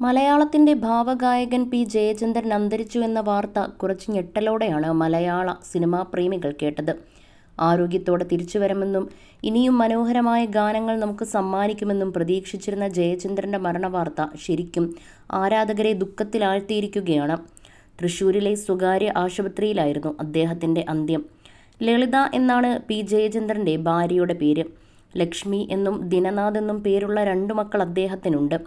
മലയാളത്തിന്റെ ഭാവഗായകൻ പി. ജയചന്ദ്രൻ അന്തരിച്ചു എന്ന വാർത്ത കുറച്ച് ഞെട്ടലോടെയാണ് മലയാള സിനിമാ പ്രേമികൾ കേട്ടത്. ആരോഗ്യത്തോടെ തിരിച്ചുവരുമെന്നും ഇനിയും മനോഹരമായ ഗാനങ്ങൾ നമുക്ക് സമ്മാനിക്കുമെന്നും പ്രതീക്ഷിച്ചിരുന്ന ജയചന്ദ്രന്റെ മരണവാർത്ത ശരിക്കും ആരാധകരെ ദുഃഖത്തിലാഴ്ത്തിയിരിക്കുകയാണ് തൃശ്ശൂരിലെ സ്വകാര്യ ആശുപത്രിയിലായിരുന്നു അദ്ദേഹത്തിന്റെ അന്ത്യം. ലളിത എന്നാണ് പി. ജയചന്ദ്രന്റെ ഭാര്യയുടെ പേര്. ലക്ഷ്മി എന്നും ദിനനാഥ് എന്നും പേരുള്ള രണ്ടു മക്കൾ അദ്ദേഹത്തിനുണ്ട്.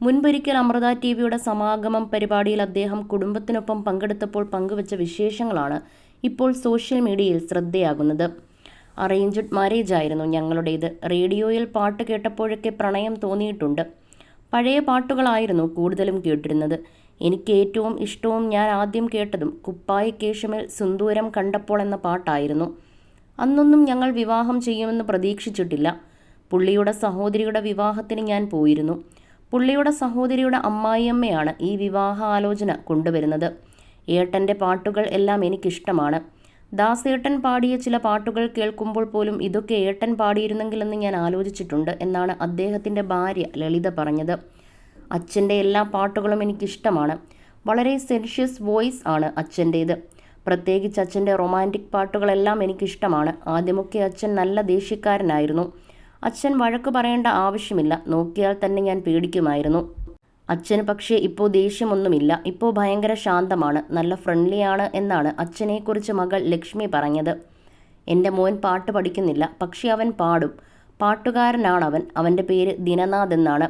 മുൻപൊരിക്കൽ അമൃത ടി വിയുടെ സമാഗമം പരിപാടിയിൽ അദ്ദേഹം കുടുംബത്തിനൊപ്പം പങ്കെടുത്തപ്പോൾ പങ്കുവച്ച വിശേഷങ്ങളാണ് ഇപ്പോൾ സോഷ്യൽ മീഡിയയിൽ ശ്രദ്ധയാകുന്നത്. അറേഞ്ച്ഡ് മാരേജ് ആയിരുന്നു ഞങ്ങളുടേത്. റേഡിയോയിൽ പാട്ട് കേട്ടപ്പോഴൊക്കെ പ്രണയം തോന്നിയിട്ടുണ്ട്. പഴയ പാട്ടുകളായിരുന്നു കൂടുതലും കേട്ടിരുന്നത്. എനിക്ക് ഏറ്റവും ഇഷ്ടവും ഞാൻ ആദ്യം കേട്ടതും കുപ്പായി കുപ്പായിക്കേശുമേൽ സുന്ദൂരം കണ്ടപ്പോൾ എന്ന പാട്ടായിരുന്നു. അന്നൊന്നും ഞങ്ങൾ വിവാഹം ചെയ്യുമെന്ന് പ്രതീക്ഷിച്ചിട്ടില്ല. പുള്ളിയുടെ സഹോദരിയുടെ വിവാഹത്തിന് ഞാൻ പോയിരുന്നു. പുള്ളിയുടെ സഹോദരിയുടെ അമ്മായിയമ്മയാണ് ഈ വിവാഹ ആലോചന കൊണ്ടുവരുന്നത്. ഏട്ടന്റെ പാട്ടുകൾ എല്ലാം എനിക്കിഷ്ടമാണ്. ദാസേട്ടൻ പാടിയ ചില പാട്ടുകൾ കേൾക്കുമ്പോൾ പോലും ഇതൊക്കെ ഏട്ടൻ പാടിയിരുന്നെങ്കിലെന്ന് ഞാൻ ആലോചിച്ചിട്ടുണ്ട് എന്നാണ് അദ്ദേഹത്തിന്റെ ഭാര്യ ലളിത പറഞ്ഞത്. അച്ഛന്റെ എല്ലാ പാട്ടുകളും എനിക്കിഷ്ടമാണ്. വളരെ സെൻഷ്യസ് വോയിസ് ആണ് അച്ഛന്റേത് പ്രത്യേകിച്ച് അച്ഛന്റെ റൊമാന്റിക് പാട്ടുകളെല്ലാം എനിക്കിഷ്ടമാണ്. ആദ്യമൊക്കെ അച്ഛൻ നല്ല ദേഷ്യക്കാരനായിരുന്നു. അച്ഛൻ വഴക്ക് പറയേണ്ട ആവശ്യമില്ല. നോക്കിയാൽ തന്നെ ഞാൻ പേടിക്കുമായിരുന്നു. അച്ഛന് പക്ഷേ ഇപ്പോൾ ദേഷ്യമൊന്നുമില്ല. ഇപ്പോൾ ഭയങ്കര ശാന്തമാണ്. നല്ല ഫ്രണ്ട്ലിയാണ് എന്നാണ് അച്ഛനെക്കുറിച്ച് മകൾ ലക്ഷ്മി പറഞ്ഞത്. എന്റെ മോൻ പാട്ട് പഠിക്കുന്നില്ല. പക്ഷേ അവൻ പാടും. പാട്ടുകാരനാണവൻ. അവന്റെ പേര് ദിനനാഥ് എന്നാണ്.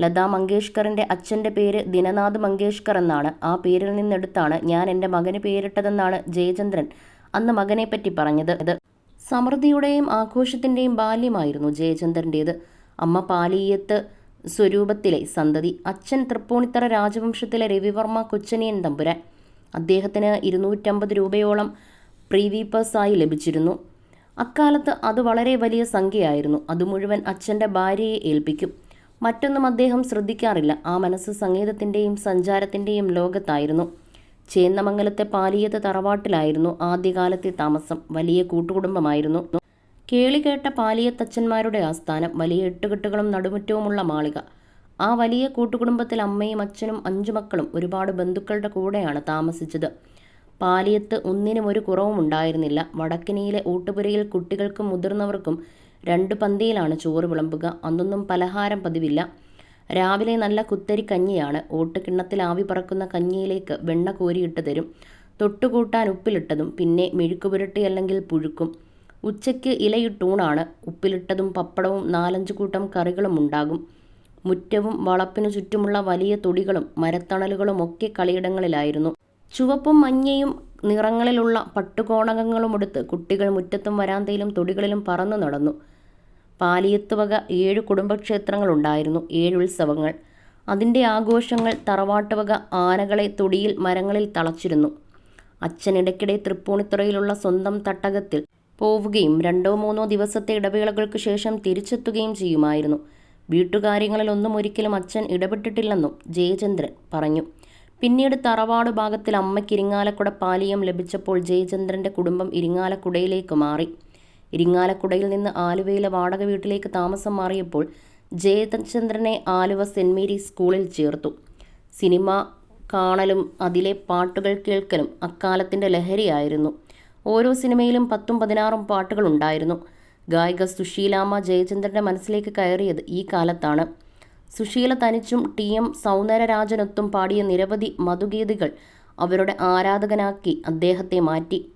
ലതാ മങ്കേഷ്കറിന്റെ അച്ഛന്റെ പേര് ദിനനാഥ് മങ്കേഷ്കർ എന്നാണ്. ആ പേരിൽ നിന്നെടുത്താണ് ഞാൻ എന്റെ മകന് പേരിട്ടതെന്നാണ് ജയചന്ദ്രൻ അന്ന് മകനെപ്പറ്റി പറഞ്ഞത്. സമൃദ്ധിയുടെയും ആഘോഷത്തിന്റെയും ബാല്യമായിരുന്നു ജയചന്ദ്രന്റേത് അമ്മ പാലീയത്ത് സ്വരൂപത്തിലെ സന്തതി അച്ഛൻ തൃപ്പൂണിത്തറ രാജവംശത്തിലെ രവിവർമ്മ കൊച്ചനിയൻ തമ്പുരാൻ. അദ്ദേഹത്തിന് ഇരുന്നൂറ്റമ്പത് രൂപയോളം പ്രീവീപ്പേഴ്സായി ലഭിച്ചിരുന്നു. അക്കാലത്ത് അത് വളരെ വലിയ സംഖ്യയായിരുന്നു. അത് മുഴുവൻ അച്ഛന്റെ ഭാര്യയെ ഏൽപ്പിക്കും. മറ്റൊന്നും അദ്ദേഹം ശ്രദ്ധിക്കാറില്ല. ആ മനസ്സ് സംഗീതത്തിന്റെയും സഞ്ചാരത്തിന്റെയും ലോകത്തായിരുന്നു. ചേന്നമംഗലത്തെ പാലിയത്ത് തറവാട്ടിലായിരുന്നു ആദ്യകാലത്തെ താമസം. വലിയ കൂട്ടുകുടുംബമായിരുന്നു. കേളികേട്ട പാലിയത്തച്ഛന്മാരുടെ ആസ്ഥാനം വലിയ എട്ടുകെട്ടുകളും നടുമുറ്റവുമുള്ള മാളിക. ആ വലിയ കൂട്ടുകുടുംബത്തിൽ അമ്മയും അച്ഛനും അഞ്ചു മക്കളും ഒരുപാട് ബന്ധുക്കളുടെ കൂടെയാണ് താമസിച്ചത്. പാലിയത്ത് ഒന്നിനും ഒരു കുറവും ഉണ്ടായിരുന്നില്ല. വടക്കിനിയിലെ ഊട്ടുപുരയിൽ കുട്ടികൾക്കും മുതിർന്നവർക്കും രണ്ട് പന്തിയിലാണ് ചോറ് വിളമ്പുക. അന്നൊന്നും പലഹാരം പതിവില്ല. രാവിലെ നല്ല കുത്തരി കഞ്ഞിയാണ്. ഓട്ടുകിണ്ണത്തിൽ ആവി പറക്കുന്ന കഞ്ഞിയിലേക്ക് വെണ്ണ കോരിയിട്ട് തരും. തൊട്ടുകൂട്ടാൻ ഉപ്പിലിട്ടതും പിന്നെ മെഴുക്കുപുരട്ടി അല്ലെങ്കിൽ പുഴുക്കും. ഉച്ചയ്ക്ക് ഇലയിട്ടൂണാണ് ഉപ്പിലിട്ടതും പപ്പടവും നാലഞ്ച് കൂട്ടം കറികളും ഉണ്ടാകും. മുറ്റവും വളപ്പിനു ചുറ്റുമുള്ള വലിയ തൊടികളും മരത്തണലുകളും ഒക്കെ കളിയിടങ്ങളിലായിരുന്നു. ചുവപ്പും മഞ്ഞയും നിറങ്ങളിലുള്ള പട്ടുകോണകങ്ങളുമെടുത്ത് കുട്ടികൾ മുറ്റത്തും വരാന്തയിലും തൊടികളിലും പറന്നു നടന്നു. പാലിയത്ത് വക ഏഴ് കുടുംബക്ഷേത്രങ്ങളുണ്ടായിരുന്നു ഏഴ് ഉത്സവങ്ങൾ. അതിന്റെ ആഘോഷങ്ങൾ തറവാട്ട് വക ആനകളെ തൊടിയിൽ മരങ്ങളിൽ തളച്ചിരുന്നു. അച്ഛൻ ഇടയ്ക്കിടെ തൃപ്പൂണിത്തുറയിലുള്ള സ്വന്തം തട്ടകത്തിൽ പോവുകയും രണ്ടോ മൂന്നോ ദിവസത്തെ ഇടവേളകൾക്ക് ശേഷം തിരിച്ചെത്തുകയും ചെയ്യുമായിരുന്നു. വീട്ടുകാര്യങ്ങളിലൊന്നും ഒരിക്കലും അച്ഛൻ ഇടപെട്ടിട്ടില്ലെന്നും ജയചന്ദ്രൻ പറഞ്ഞു. പിന്നീട് തറവാട് ഭാഗത്തിൽ അമ്മയ്ക്ക് ഇരിങ്ങാലക്കുട പാലിയം ലഭിച്ചപ്പോൾ ജയചന്ദ്രന്റെ കുടുംബം ഇരിങ്ങാലക്കുടയിലേക്ക് മാറി. ഇരിങ്ങാലക്കുടയിൽ നിന്ന് ആലുവയിലെ വാടക വീട്ടിലേക്ക് താമസം മാറിയപ്പോൾ ജയചന്ദ്രനെ ആലുവ സെന്റ് മേരീസ് സ്കൂളിൽ ചേർത്തു. സിനിമ കാണലും അതിലെ പാട്ടുകൾ കേൾക്കലും അക്കാലത്തിന്റെ ലഹരിയായിരുന്നു. ഓരോ സിനിമയിലും പത്തും പതിനാറും പാട്ടുകളുണ്ടായിരുന്നു ഗായിക സുശീലാമ്മ ജയചന്ദ്രന്റെ മനസ്സിലേക്ക് കയറിയത് ഈ കാലത്താണ്. സുശീല തനിച്ചും ടി എം സൗന്ദരരാജനൊത്തും പാടിയ നിരവധി മധുഗീതികൾ അവരുടെ ആരാധകനാക്കി അദ്ദേഹത്തെ മാറ്റി.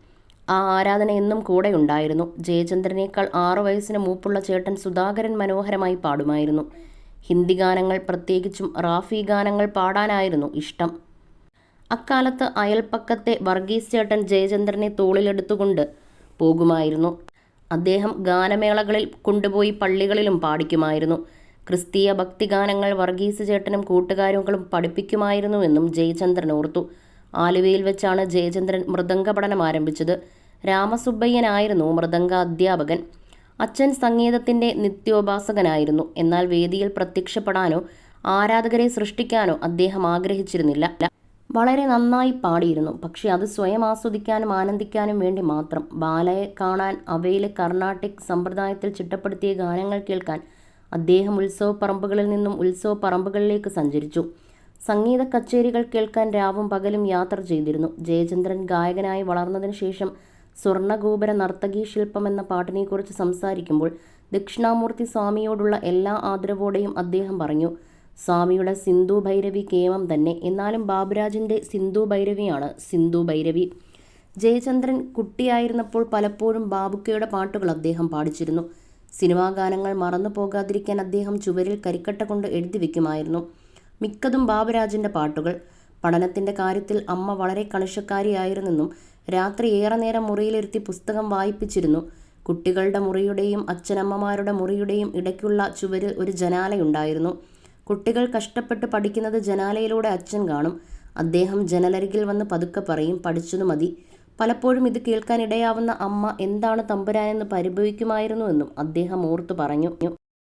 ആ ആരാധന എന്നും കൂടെ ഉണ്ടായിരുന്നു. ജയചന്ദ്രനേക്കാൾ ആറു വയസ്സിന് മൂപ്പുള്ള ചേട്ടൻ സുധാകരൻ മനോഹരമായി പാടുമായിരുന്നു. ഹിന്ദി ഗാനങ്ങൾ പ്രത്യേകിച്ചും റാഫി ഗാനങ്ങൾ പാടാനായിരുന്നു ഇഷ്ടം. അക്കാലത്ത് അയൽപ്പക്കത്തെ വർഗീസ് ചേട്ടൻ ജയചന്ദ്രനെ തോളിലെടുത്തുകൊണ്ട് പോകുമായിരുന്നു. അദ്ദേഹം ഗാനമേളകളിൽ കൊണ്ടുപോയി പള്ളികളിലും പാടിക്കുമായിരുന്നു. ക്രിസ്തീയ ഭക്തിഗാനങ്ങൾ വർഗീസ് ചേട്ടനും കൂട്ടുകാരുകളും പഠിപ്പിക്കുമായിരുന്നുവെന്നും ജയചന്ദ്രൻ ഓർത്തു. ആലുവയിൽ വെച്ചാണ് ജയചന്ദ്രൻ മൃദംഗ പഠനം ആരംഭിച്ചത്. രാമസുബ്ബയ്യനായിരുന്നു മൃദംഗ അധ്യാപകൻ അച്ഛൻ സംഗീതത്തിന്റെ നിത്യോപാസകനായിരുന്നു. എന്നാൽ വേദിയിൽ പ്രത്യക്ഷപ്പെടാനോ ആരാധകരെ സൃഷ്ടിക്കാനോ അദ്ദേഹം ആഗ്രഹിച്ചിരുന്നില്ല. വളരെ നന്നായി പാടിയിരുന്നു. പക്ഷേ അത് സ്വയം ആസ്വദിക്കാനും ആനന്ദിക്കാനും വേണ്ടി മാത്രം. ബാലയെ കാണാൻ അവയിലെ കർണാട്ടിക് സമ്പ്രദായത്തിൽ ചിട്ടപ്പെടുത്തിയ ഗാനങ്ങൾ കേൾക്കാൻ അദ്ദേഹം ഉത്സവ പറമ്പുകളിൽ നിന്നും ഉത്സവ പറമ്പുകളിലേക്ക് സഞ്ചരിച്ചു. സംഗീത കച്ചേരികൾ കേൾക്കാൻ രാവും പകലും യാത്ര ചെയ്തിരുന്നു. ജയചന്ദ്രൻ ഗായകനായി വളർന്നതിന് ശേഷം സ്വർണഗോപുര നർത്തകി ശില്പം എന്ന പാട്ടിനെക്കുറിച്ച് സംസാരിക്കുമ്പോൾ ദക്ഷിണാമൂർത്തി സ്വാമിയോടുള്ള എല്ലാ ആദരവോടെയും അദ്ദേഹം പറഞ്ഞു സ്വാമിയുടെ സിന്ധു ഭൈരവി കേമം തന്നെ. എന്നാലും ബാബുരാജിന്റെ സിന്ധു ഭൈരവിയാണ് സിന്ധു ഭൈരവി ജയചന്ദ്രൻ കുട്ടിയായിരുന്നപ്പോൾ പലപ്പോഴും ബാബുക്കയുടെ പാട്ടുകൾ അദ്ദേഹം പാടിച്ചിരുന്നു. സിനിമാ ഗാനങ്ങൾ മറന്നു പോകാതിരിക്കാൻ അദ്ദേഹം ചുവരിൽ കരിക്കട്ട കൊണ്ട് എഴുതി വെക്കുമായിരുന്നു. മിക്കതും ബാബുരാജിന്റെ പാട്ടുകൾ. പഠനത്തിന്റെ കാര്യത്തിൽ അമ്മ വളരെ കണിശക്കാരിയായിരുന്നെന്നും രാത്രി ഏറെ നേരം മുറിയിലിരുത്തി പുസ്തകം വായിപ്പിച്ചിരുന്നു. കുട്ടികളുടെ മുറിയുടെയും അച്ഛനമ്മമാരുടെ മുറിയുടെയും ഇടയ്ക്കുള്ള ചുവരിൽ ഒരു ജനാലയുണ്ടായിരുന്നു. കുട്ടികൾ കഷ്ടപ്പെട്ട് പഠിക്കുന്നത് ജനാലയിലൂടെ അച്ഛൻ കാണും. അദ്ദേഹം ജനലരികിൽ വന്ന് പതുക്കെ പറയും പഠിച്ചതു മതി. പലപ്പോഴും ഇത് കേൾക്കാനിടയാവുന്ന അമ്മ എന്താണ് തമ്പുരാനെന്ന് പരിഭവിക്കുമായിരുന്നുവെന്നും അദ്ദേഹം ഓർത്തു പറഞ്ഞു.